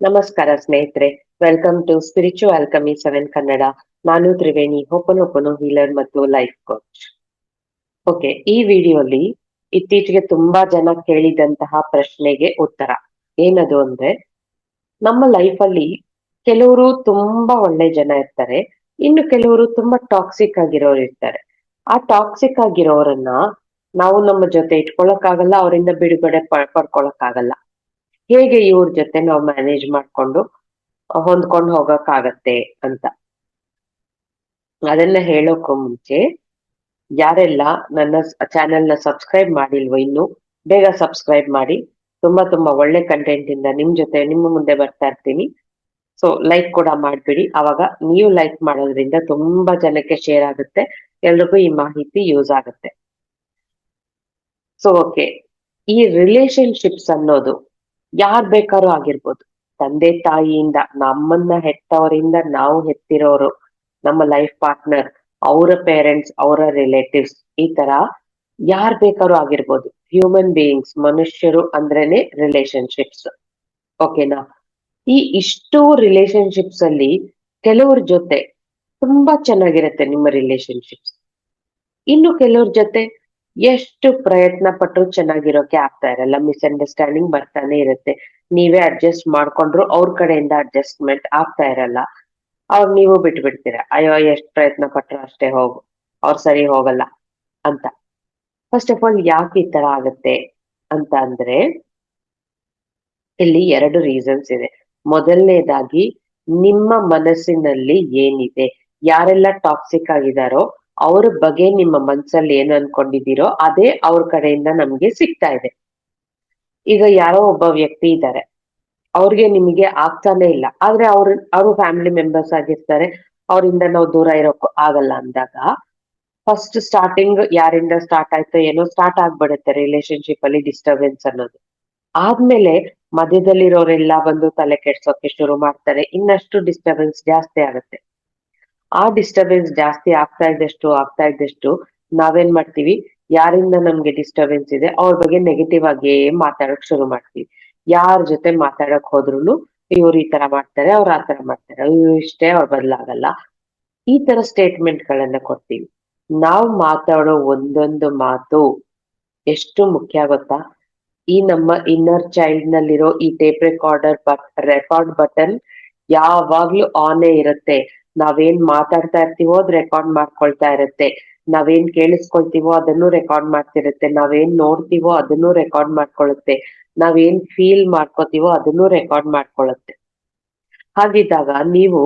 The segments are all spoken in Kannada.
ನಮಸ್ಕಾರ ಸ್ನೇಹಿತರೆ welcome to spiritual alchemy seven Kannada ನಾನು ತ್ರಿವೇಣಿ ಹೊಪನೊಪನು ಹೀಲರ್ ಮತ್ತು ಲೈಫ್ ಕೋಚ್ ಓಕೆ ಈ ವಿಡಿಯೋಲಿ ಇತ್ತೀಚೆಗೆ ತುಂಬಾ ಜನ ಕೇಳಿದಂತಹ ಪ್ರಶ್ನೆಗೆ ಉತ್ತರ. ಏನದು ಅಂದ್ರೆ, ನಮ್ಮ ಲೈಫ್ ಅಲ್ಲಿ ಕೆಲವರು ತುಂಬಾ ಒಳ್ಳೆ ಜನ ಇರ್ತಾರೆ, ಇನ್ನು ಕೆಲವರು ತುಂಬಾ ಟಾಕ್ಸಿಕ್ ಆಗಿರೋರು ಇರ್ತಾರೆ. ಆ ಟಾಕ್ಸಿಕ್ ಆಗಿರೋರನ್ನ ನಾವು ನಮ್ಮ ಜೊತೆ ಇಟ್ಕೊಳಕ್ಕಾಗಲ್ಲ, ಅವರಿಂದ ಬಿಡುಗಡೆ ಪಡ್ಕೊಳಕ್ ಪಡ್ಕೊಳಕ್ಕಾಗಲ್ಲ. ಹೇಗೆ ಇವ್ರ ಜೊತೆ ನಾವು ಮ್ಯಾನೇಜ್ ಮಾಡ್ಕೊಂಡು ಹೊಂದ್ಕೊಂಡು ಹೋಗಕ್ಕಾಗತ್ತೆ ಅಂತ. ಅದನ್ನ ಹೇಳೋಕ್ಕೂ ಮುಂಚೆ ಯಾರೆಲ್ಲ ನನ್ನ ಚಾನೆಲ್ನ ಸಬ್ಸ್ಕ್ರೈಬ್ ಮಾಡಿಲ್ವೋ ಇನ್ನು, ಬೇಗ ಸಬ್ಸ್ಕ್ರೈಬ್ ಮಾಡಿ. ತುಂಬಾ ತುಂಬಾ ಒಳ್ಳೆ ಕಂಟೆಂಟ್ ಇಂದ ನಿಮ್ ಜೊತೆ, ನಿಮ್ಮ ಮುಂದೆ ಬರ್ತಾ ಇರ್ತೀನಿ. ಸೊ ಲೈಕ್ ಕೂಡ ಮಾಡ್ಬಿಡಿ. ಅವಾಗ ನೀವು ಲೈಕ್ ಮಾಡೋದ್ರಿಂದ ತುಂಬಾ ಜನಕ್ಕೆ ಶೇರ್ ಆಗುತ್ತೆ. ಎಲ್ರಿಗೂ ಈ ಮಾಹಿತಿ ಯೂಸ್ ಆಗುತ್ತೆ. ಸೊ ಓಕೆ ಈ ರಿಲೇಶನ್ಶಿಪ್ಸ್ ಅನ್ನೋದು ಯಾರ್ ಬೇಕಾದ್ರೂ ಆಗಿರ್ಬೋದು. ತಂದೆ ತಾಯಿಯಿಂದ, ನಮ್ಮನ್ನ ಹೆತ್ತವರಿಂದ ನಾವು ಹೆತ್ತಿರೋರು, ನಮ್ಮ ಲೈಫ್ ಪಾರ್ಟ್ನರ್, ಅವರ ಪೇರೆಂಟ್ಸ್, ಅವರ ರಿಲೇಟಿವ್ಸ್, ಈ ತರ ಯಾರ್ ಬೇಕಾದ್ರೂ ಆಗಿರ್ಬೋದು. ಹ್ಯೂಮನ್ ಬೀಯಿಂಗ್ಸ್, ಮನುಷ್ಯರು ಅಂದ್ರೇನೆ ರಿಲೇಶನ್ಶಿಪ್ಸ್ ಓಕೆನಾ? ಈ ಇಷ್ಟು ರಿಲೇಶನ್ಶಿಪ್ಸ್ ಅಲ್ಲಿ ಕೆಲವ್ರ ಜೊತೆ ತುಂಬಾ ಚೆನ್ನಾಗಿರುತ್ತೆ ನಿಮ್ಮ ರಿಲೇಶನ್ಶಿಪ್ಸ್ ಇನ್ನು ಕೆಲವ್ರ ಜೊತೆ ಎಷ್ಟು ಪ್ರಯತ್ನ ಪಟ್ಟರು ಚೆನ್ನಾಗಿರೋಕೆ ಆಗ್ತಾ ಇರಲ್ಲ. ಮಿಸ್ಅಂಡರ್ಸ್ಟ್ಯಾಂಡಿಂಗ್ ಬರ್ತಾನೆ ಇರುತ್ತೆ. ನೀವೇ ಅಡ್ಜಸ್ಟ್ ಮಾಡ್ಕೊಂಡ್ರು ಅವ್ರ ಕಡೆಯಿಂದ ಅಡ್ಜಸ್ಟ್ಮೆಂಟ್ ಆಗ್ತಾ ಇರಲ್ಲ. ಅವ್ರು ನೀವು ಬಿಟ್ಬಿಡ್ತೀರಾ. ಅಯ್ಯೋ, ಎಷ್ಟ್ ಪ್ರಯತ್ನ ಪಟ್ರು ಅಷ್ಟೇ ಹೋಗು, ಅವ್ರು ಸರಿ ಹೋಗಲ್ಲ ಅಂತ. ಫಸ್ಟ್ ಆಫ್ ಆಲ್ ಯಾಕೆ ಈ ತರ ಆಗುತ್ತೆ ಅಂತ ಅಂದ್ರೆ, ಇಲ್ಲಿ ಎರಡು ರೀಸನ್ಸ್ ಇದೆ. ಮೊದಲನೇದಾಗಿ, ನಿಮ್ಮ ಮನಸ್ಸಿನಲ್ಲಿ ಏನಿದೆ? ಯಾರೆಲ್ಲ ಟಾಕ್ಸಿಕ್ ಆಗಿದಾರೋ ಅವ್ರ ಬಗ್ಗೆ ನಿಮ್ಮ ಮನ್ಸಲ್ಲಿ ಏನ್ ಅನ್ಕೊಂಡಿದ್ದೀರೋ ಅದೇ ಅವ್ರ ಕಡೆಯಿಂದ ನಮ್ಗೆ ಸಿಗ್ತಾ ಇದೆ. ಈಗ ಯಾರೋ ಒಬ್ಬ ವ್ಯಕ್ತಿ ಇದ್ದಾರೆ. ಅವ್ರಿಗೆ ನಿಮಗೆ ಆಗ್ತಾನೆ ಇಲ್ಲ. ಆದ್ರೆ ಅವ್ರ, ಅವರು ಫ್ಯಾಮಿಲಿ ಮೆಂಬರ್ಸ್ ಆಗಿರ್ತಾರೆ. ಅವರಿಂದ ನಾವು ದೂರ ಇರೋಕ್ ಆಗಲ್ಲ ಅಂದಾಗ ಫಸ್ಟ್ ಸ್ಟಾರ್ಟಿಂಗ್ ಯಾರಿಂದ ಸ್ಟಾರ್ಟ್ ಆಯ್ತೋ ಏನೋ ಸ್ಟಾರ್ಟ್ ಆಗ್ಬಿಡುತ್ತೆ ರಿಲೇಶನ್ಶಿಪ್ ಅಲ್ಲಿ ಡಿಸ್ಟರ್ಬೆನ್ಸ್ ಅನ್ನೋದು. ಆದ್ಮೇಲೆ ಮಧ್ಯದಲ್ಲಿರೋರೆಲ್ಲ ಬಂದು ತಲೆ ಕೆಡ್ಸೋಕೆ ಶುರು ಮಾಡ್ತಾರೆ. ಇನ್ನಷ್ಟು ಡಿಸ್ಟರ್ಬೆನ್ಸ್ ಜಾಸ್ತಿ ಆಗುತ್ತೆ. ಆ ಡಿಸ್ಟರ್ಬೆನ್ಸ್ ಜಾಸ್ತಿ ಆಗ್ತಾ ಇದ್ದಷ್ಟು ಆಗ್ತಾ ಇದ್ದಷ್ಟು ನಾವೇನ್ ಮಾಡ್ತೀವಿ? ಯಾರಿಂದ ನಮ್ಗೆ ಡಿಸ್ಟರ್ಬೆನ್ಸ್ ಇದೆ, ಅವ್ರ ಬಗ್ಗೆ ನೆಗೆಟಿವ್ ಆಗಿ ಮಾತಾಡಕ್ ಶುರು ಮಾಡ್ತೀವಿ. ಯಾರ ಜೊತೆ ಮಾತಾಡಕ್ ಹೋದ್ರು ಇವ್ರು ಈ ತರ ಮಾಡ್ತಾರೆ, ಅವ್ರು ಆ ತರ ಮಾಡ್ತಾರೆ. ಅಯ್ಯೋ, ಇಷ್ಟೇ ಅವ್ರು ಬದಲಾಗಲ್ಲ. ಈ ತರ ಸ್ಟೇಟ್ಮೆಂಟ್ ಗಳನ್ನ ಕೊಡ್ತೀವಿ. ನಾವು ಮಾತಾಡೋ ಒಂದೊಂದು ಮಾತು ಎಷ್ಟು ಮುಖ್ಯ ಗೊತ್ತಾ? ಈ ನಮ್ಮ ಇನ್ನರ್ ಚೈಲ್ಡ್ ನಲ್ಲಿರೋ ಈ tape recorder but record button ಯಾವಾಗ್ಲೂ ಆನೇ ಇರುತ್ತೆ. ನಾವೇನ್ ಮಾತಾಡ್ತಾ ಇರ್ತೀವೋ ಅದ್ ರೆಕಾರ್ಡ್ ಮಾಡ್ಕೊಳ್ತಾ ಇರುತ್ತೆ. ನಾವೇನ್ ಕೇಳಿಸ್ಕೊಳ್ತೀವೋ ಅದನ್ನು ರೆಕಾರ್ಡ್ ಮಾಡ್ತಿರುತ್ತೆ. ನಾವೇನ್ ನೋಡ್ತೀವೋ ಅದನ್ನು ರೆಕಾರ್ಡ್ ಮಾಡ್ಕೊಳ್ಳುತ್ತೆ ನಾವೇನ್ ಫೀಲ್ ಮಾಡ್ಕೋತೀವೋ ಅದನ್ನು ರೆಕಾರ್ಡ್ ಮಾಡ್ಕೊಳ್ಳುತ್ತೆ ಹಾಗಿದ್ದಾಗ ನೀವು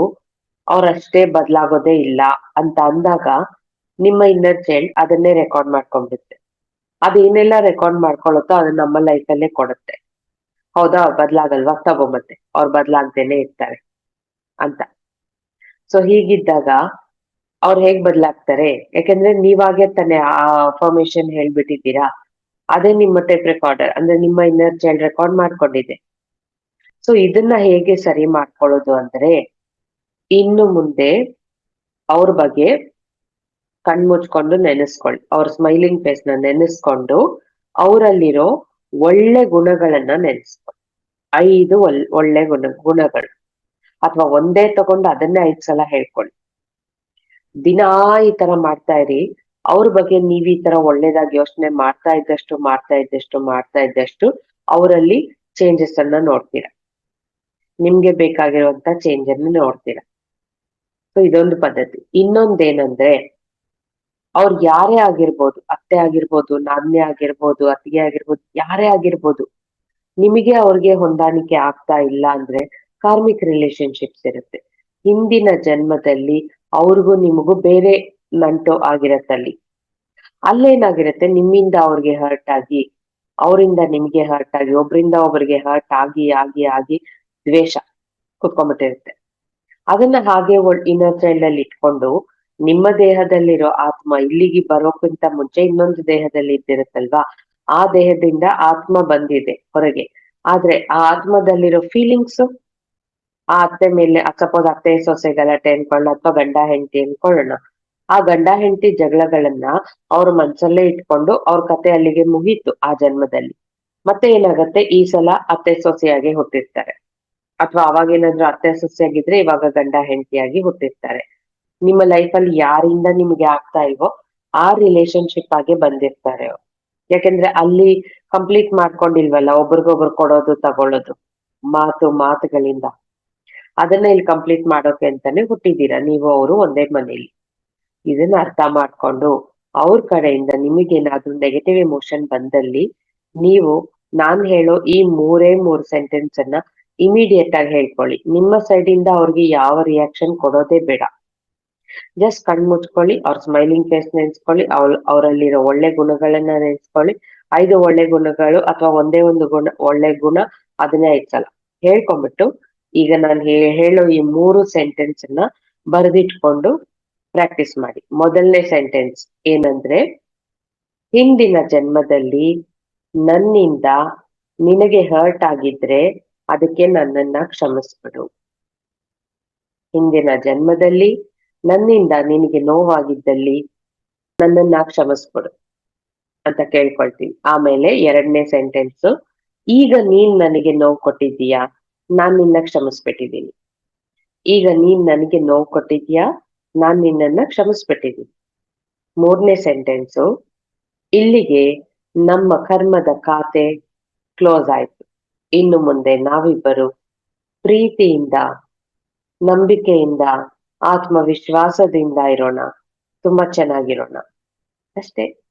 ಅವ್ರಷ್ಟೇ ಬದಲಾಗೋದೇ ಇಲ್ಲ ಅಂತ ಅಂದಾಗ ನಿಮ್ಮ ಇನ್ನರ್ ಚೈಲ್ಡ್ ಅದನ್ನೇ ರೆಕಾರ್ಡ್ ಮಾಡ್ಕೊಂಡ್ಬಿಡುತ್ತೆ. ಅದೇನೆಲ್ಲ ರೆಕಾರ್ಡ್ ಮಾಡ್ಕೊಳ್ಳುತ್ತೋ ಅದು ನಮ್ಮ ಲೈಫಲ್ಲೇ ಕೊಡುತ್ತೆ. ಹೌದಾ? ಅವ್ರು ಬದಲಾಗಲ್ವಾ? ತಗೊಂಬತ್ತೆ ಅವ್ರು ಬದಲಾಗ್ದೇನೆ ಇರ್ತಾರೆ ಅಂತ. ಸೊ ಹೀಗಿದ್ದಾಗ ಅವ್ರು ಹೇಗ್ ಬದಲಾಗ್ತಾರೆ? ಯಾಕಂದ್ರೆ ನೀವಾಗೆ ತಾನೇ ಆ ಫಾರ್ಮೇಶನ್ ಹೇಳ್ಬಿಟ್ಟಿದ್ದೀರಾ? ಅದೇ ನಿಮ್ಮ ಟೈಪ್ ರೆಕಾರ್ಡರ್ ಅಂದ್ರೆ ನಿಮ್ಮ ಇನ್ನರ್ ಚೈಲ್ಡ್ ರೆಕಾರ್ಡ್ ಮಾಡ್ಕೊಂಡಿದೆ ಸೊ ಇದನ್ನ ಹೇಗೆ ಸರಿ ಮಾಡ್ಕೊಳ್ಳೋದು ಅಂದ್ರೆ, ಇನ್ನು ಮುಂದೆ ಅವ್ರ ಬಗ್ಗೆ ಕಣ್ಮುಚ್ಕೊಂಡು ನೆನೆಸ್ಕೊಳ್ಳಿ. ಅವ್ರ ಸ್ಮೈಲಿಂಗ್ ಫೇಸ್ನ ನೆನೆಸ್ಕೊಂಡು ಅವರಲ್ಲಿರೋ ಒಳ್ಳೆ ಗುಣಗಳನ್ನ ನೆನೆಸ್ಕೊಳ್ಳಿ. ಐದು ಒಳ್ಳೆ ಗುಣ, ಗುಣಗಳು. ಅಥವಾ ಒಂದೇ ತಗೊಂಡು ಅದನ್ನೇ ಐದ್ ಸಲ ಹೇಳ್ಕೊಳ್ಳಿ. ದಿನಾ ಈ ತರ ಮಾಡ್ತಾ ಇರಿ. ಅವ್ರ ಬಗ್ಗೆ ನೀವ್ ಈ ತರ ಒಳ್ಳೇದಾಗಿ ಯೋಚನೆ ಮಾಡ್ತಾ ಇದ್ದಷ್ಟು ಮಾಡ್ತಾ ಇದ್ದಷ್ಟು ಮಾಡ್ತಾ ಇದ್ದಷ್ಟು ಅವರಲ್ಲಿ ಚೇಂಜಸ್ ಅನ್ನ ನೋಡ್ತೀರಾ. ನಿಮ್ಗೆ ಬೇಕಾಗಿರುವಂತ ಚೇಂಜ್ ಅನ್ನ ನೋಡ್ತೀರಾ. ಸೊ ಇದೊಂದು ಪದ್ಧತಿ. ಇನ್ನೊಂದೇನಂದ್ರೆ ಅವ್ರು ಯಾರೇ ಆಗಿರ್ಬೋದು, ಅತ್ತೆ ಆಗಿರ್ಬೋದು ನಾನ್ಯ ಆಗಿರ್ಬೋದು, ಅತ್ತಿಗೆ ಆಗಿರ್ಬೋದು, ಯಾರೇ ಆಗಿರ್ಬೋದು, ನಿಮಗೆ ಅವ್ರಿಗೆ ಹೊಂದಾಣಿಕೆ ಆಗ್ತಾ ಇಲ್ಲ ಅಂದ್ರೆ ಕಾರ್ಮಿಕ್ ರಿಲೇಶನ್ಶಿಪ್ಸ್ ಇರುತ್ತೆ. ಹಿಂದಿನ ಜನ್ಮದಲ್ಲಿ ಅವ್ರಿಗೂ ನಿಮಗೂ ಬೇರೆ ನಂಟು ಆಗಿರತ್ತಲ್ಲಿ. ಅಲ್ಲೇನಾಗಿರುತ್ತೆ, ನಿಮ್ಮಿಂದ ಅವ್ರಿಗೆ ಹರ್ಟ್ ಆಗಿ, ಅವರಿಂದ ನಿಮ್ಗೆ ಹರ್ಟ್ ಆಗಿ, ಒಬ್ರಿಂದ ಒಬ್ರಿಗೆ ಹರ್ಟ್ ಆಗಿ ಆಗಿ ಆಗಿ ದ್ವೇಷ ಕುತ್ಕೊಂಡ್ಬಿಟ್ಟಿರುತ್ತೆ ಅದನ್ನ ಹಾಗೆ ಇನ್ನರ್ ಚೈಲ್ಡ್ ಅಲ್ಲಿ ಇಟ್ಕೊಂಡು ನಿಮ್ಮ ದೇಹದಲ್ಲಿರೋ ಆತ್ಮ ಇಲ್ಲಿಗೆ ಬರೋಕ್ಕಿಂತ ಮುಂಚೆ ಇನ್ನೊಂದು ದೇಹದಲ್ಲಿ ಇದ್ದಿರುತ್ತಲ್ವಾ? ಆ ದೇಹದಿಂದ ಆತ್ಮ ಬಂದಿದೆ ಹೊರಗೆ. ಆದ್ರೆ ಆ ಆತ್ಮದಲ್ಲಿರೋ ಫೀಲಿಂಗ್ಸ್ ಆ ಅತ್ತೆ ಮೇಲೆ ಸಪೋಸ್ ಅತ್ತೆ ಸೊಸೆ ಗಲಾಟೆ ಅನ್ಕೊಳ್ಳೋಣ ಅಥವಾ ಗಂಡ ಹೆಂಡತಿ ಅನ್ಕೊಳ್ಳೋಣ ಆ ಗಂಡ ಹೆಂಡತಿ ಜಗಳಗಳನ್ನ ಅವ್ರ ಮನ್ಸಲ್ಲೇ ಇಟ್ಕೊಂಡು ಅವ್ರ ಕತೆ ಅಲ್ಲಿಗೆ ಮುಗೀತು ಆ ಜನ್ಮದಲ್ಲಿ. ಮತ್ತೆ ಏನಾಗತ್ತೆ? ಈ ಸಲ ಅತ್ತೆ ಸೊಸೆಯಾಗಿ ಹುಟ್ಟಿರ್ತಾರೆ. ಅಥವಾ ಅವಾಗ ಏನಾದ್ರು ಅತ್ತೆ ಸೊಸೆಯಾಗಿದ್ರೆ ಇವಾಗ ಗಂಡ ಹೆಂಡತಿಯಾಗಿ ಹುಟ್ಟಿರ್ತಾರೆ. ನಿಮ್ಮ ಲೈಫ್ ಅಲ್ಲಿ ಯಾರಿಂದ ನಿಮ್ಗೆ ಆಗ್ತಾ ಇಲ್ವೋ ಆ ರಿಲೇಶನ್ಶಿಪ್ ಆಗಿ ಬಂದಿರ್ತಾರೆ ಯಾಕೆಂದ್ರೆ ಅಲ್ಲಿ ಕಂಪ್ಲೀಟ್ ಮಾಡ್ಕೊಂಡಿಲ್ವಲ್ಲ, ಒಬ್ರಿಗೊಬ್ರು ಕೊಡೋದು, ತಗೊಳ್ಳೋದು. ಮಾತು, ಮಾತುಗಳಿಂದ. ಅದನ್ನ ಇಲ್ಲಿ ಕಂಪ್ಲೀಟ್ ಮಾಡೋಕೆ ಅಂತಾನೆ ಹುಟ್ಟಿದೀರಾ ನೀವು ಅವರು ಒಂದೇ ಮನೇಲಿ. ಇದನ್ನ ಅರ್ಥ ಮಾಡ್ಕೊಂಡು ಅವ್ರ ಕಡೆಯಿಂದ ನಿಮಗೇನಾದ್ರೂ ನೆಗೆಟಿವ್ ಎಮೋಷನ್ ಬಂದಲ್ಲಿ ನೀವು, ನಾನ್ ಹೇಳೋ ಈ ಮೂರೇ ಮೂರ್ ಸೆಂಟೆನ್ಸ್ ಅನ್ನ ಇಮಿಡಿಯೇಟ್ ಆಗಿ ಹೇಳ್ಕೊಳ್ಳಿ. ನಿಮ್ಮ ಸೈಡ್ ಇಂದ ಅವ್ರಿಗೆ ಯಾವ ರಿಯಾಕ್ಷನ್ ಕೊಡೋದೇ ಬೇಡ. ಜಸ್ಟ್ ಕಣ್ ಮುಚ್ಕೊಳ್ಳಿ, ಅವ್ರ ಸ್ಮೈಲಿಂಗ್ ಫೇಸ್ ನೆನ್ಸ್ಕೊಳ್ಳಿ ಅವ್ರ ಅವರಲ್ಲಿರೋ ಒಳ್ಳೆ ಗುಣಗಳನ್ನ ನೆನ್ಸ್ಕೊಳ್ಳಿ. ಐದು ಒಳ್ಳೆ ಗುಣಗಳು ಅಥವಾ ಒಂದೇ ಒಂದು ಗುಣ, ಒಳ್ಳೆ ಗುಣ ಅದನ್ನೇ ಐದ್ ಸಲ. ಹೇಳ್ಕೊಂಡ್ಬಿಟ್ಟು ಈಗ ನಾನು ಹೇಳೋ ಈ ಮೂರು ಸೆಂಟೆನ್ಸ್ ಅನ್ನ ಬರೆದಿಟ್ಕೊಂಡು ಪ್ರಾಕ್ಟೀಸ್ ಮಾಡಿ. ಮೊದಲನೇ ಸೆಂಟೆನ್ಸ್ ಏನಂದ್ರೆ, ಹಿಂದಿನ ಜನ್ಮದಲ್ಲಿ ನನ್ನಿಂದ ನಿನಗೆ ಹರ್ಟ್ ಆಗಿದ್ರೆ ಅದಕ್ಕೆ ನನ್ನನ್ನ ಕ್ಷಮಿಸ್ಬಿಡು. ಹಿಂದಿನ ಜನ್ಮದಲ್ಲಿ ನನ್ನಿಂದ ನಿನಗೆ ನೋವಾಗಿದ್ದಲ್ಲಿ ನನ್ನನ್ನ ಕ್ಷಮಿಸ್ಬಿಡು ಅಂತ ಕೇಳ್ಕೊಳ್ತೀನಿ. ಆಮೇಲೆ ಎರಡನೇ ಸೆಂಟೆನ್ಸ್ ಈಗ ನೀನ್ ನನಗೆ ನೋವು ಕೊಟ್ಟಿದ್ದೀಯಾ? ನಾನ್ ನಿನ್ನ ಕ್ಷಮಿಸ್ಬಿಟ್ಟಿದ್ದೀನಿ. ಈಗ ನೀನ್ ನನಗೆ ನೋವು ಕೊಟ್ಟಿದ್ಯಾ? ನಾನ್ ನಿನ್ನನ್ನ ಕ್ಷಮಿಸ್ಬಿಟ್ಟಿದ್ದೀನಿ. ಮೂರನೇ ಸೆಂಟೆನ್ಸು, ಇಲ್ಲಿಗೆ ನಮ್ಮ ಕರ್ಮದ ಖಾತೆ ಕ್ಲೋಸ್ ಆಯ್ತು. ಇನ್ನು ಮುಂದೆ ನಾವಿಬ್ಬರು ಪ್ರೀತಿಯಿಂದ, ನಂಬಿಕೆಯಿಂದ, ಆತ್ಮವಿಶ್ವಾಸದಿಂದ ಇರೋಣ. ತುಂಬಾ ಚೆನ್ನಾಗಿರೋಣ. ಅಷ್ಟೇ.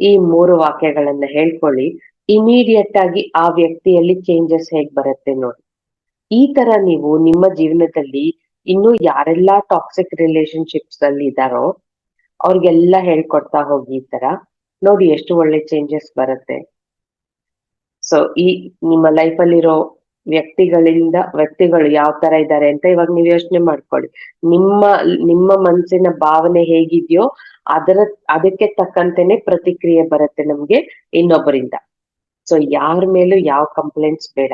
ಈ ಮೂರು ವಾಕ್ಯಗಳನ್ನ ಹೇಳ್ಕೊಳ್ಳಿ. ಇಮಿಡಿಯೇಟ್ ಆಗಿ ಆ ವ್ಯಕ್ತಿಯಲ್ಲಿ ಚೇಂಜಸ್ ಹೇಗ್ ಬರುತ್ತೆ ನೋಡಿ. ಈ ತರ ನೀವು ನಿಮ್ಮ ಜೀವನದಲ್ಲಿ ಇನ್ನು ಯಾರೆಲ್ಲ ಟಾಕ್ಸಿಕ್ ರಿಲೇಶನ್ಶಿಪ್ಸ್ ಅಲ್ಲಿ ಇದಾರೋ ಅವ್ರಿಗೆಲ್ಲ ಹೇಳ್ಕೊಡ್ತಾ ಹೋಗಿ ಈ ತರ. ನೋಡಿ ಎಷ್ಟು ಒಳ್ಳೆ ಚೇಂಜಸ್ ಬರುತ್ತೆ. ಸೊ ಈ ನಿಮ್ಮ ಲೈಫ್ ಅಲ್ಲಿರೋ ವ್ಯಕ್ತಿಗಳಿಂದ, ವ್ಯಕ್ತಿಗಳು ಯಾವ ತರ ಇದ್ದಾರೆ ಅಂತ ಇವಾಗ ನೀವು ಯೋಚನೆ ಮಾಡ್ಕೊಳ್ಳಿ. ನಿಮ್ಮ ನಿಮ್ಮ ಮನಸ್ಸಿನ ಭಾವನೆ ಹೇಗಿದೆಯೋ, ಅದರ, ಅದಕ್ಕೆ ತಕ್ಕಂತೆನೆ ಪ್ರತಿಕ್ರಿಯೆ ಬರುತ್ತೆ ನಮ್ಗೆ ಇನ್ನೊಬ್ಬರಿಂದ. ಸೊ ಯಾರ ಮೇಲೂ ಯಾವ ಕಂಪ್ಲೇಂಟ್ಸ್ ಬೇಡ.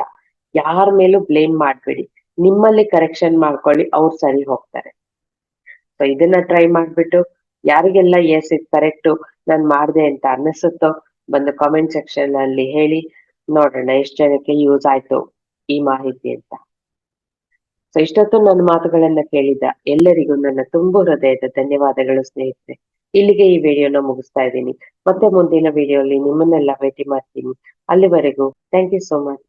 ಯಾರ ಮೇಲೂ ಬ್ಲೇಮ್ ಮಾಡ್ಬೇಡಿ. ನಿಮ್ಮಲ್ಲಿ ಕರೆಕ್ಷನ್ ಮಾಡ್ಕೊಳ್ಳಿ, ಅವ್ರು ಸರಿ ಹೋಗ್ತಾರೆ. ಸೊ ಇದನ್ನ ಟ್ರೈ ಮಾಡ್ಬಿಟ್ಟು ಯಾರಿಗೆಲ್ಲ ಎಸ್ ಇದು ಕರೆಕ್ಟು ನಾನ್ ಮಾಡ್ದೆ ಅಂತ ಅನ್ನಿಸುತ್ತೋ ಬಂದು ಕಾಮೆಂಟ್ ಸೆಕ್ಷನ್ ಅಲ್ಲಿ ಹೇಳಿ. ನೋಡೋಣ, ಎಷ್ಟು ಜನಕ್ಕೆ ಯೂಸ್ ಆಯ್ತು ಈ ಮಾಹಿತಿ ಅಂತ. ಸೊ ಇಷ್ಟೊತ್ತು ನನ್ನ ಮಾತುಗಳನ್ನ ಕೇಳಿದ ಎಲ್ಲರಿಗೂ ನನ್ನ ತುಂಬು ಹೃದಯದ ಧನ್ಯವಾದಗಳು ಸ್ನೇಹಿತರೆ. ಇಲ್ಲಿಗೆ ಈ ವಿಡಿಯೋನ ಮುಗಿಸ್ತಾ ಇದ್ದೀನಿ. ಮತ್ತೆ ಮುಂದಿನ ವಿಡಿಯೋಲಿ ನಿಮ್ಮನ್ನೆಲ್ಲ ಭೇಟಿ ಮಾಡ್ತೀನಿ. ಅಲ್ಲಿವರೆಗೂ ಥ್ಯಾಂಕ್ ಯು ಸೋ ಮಚ್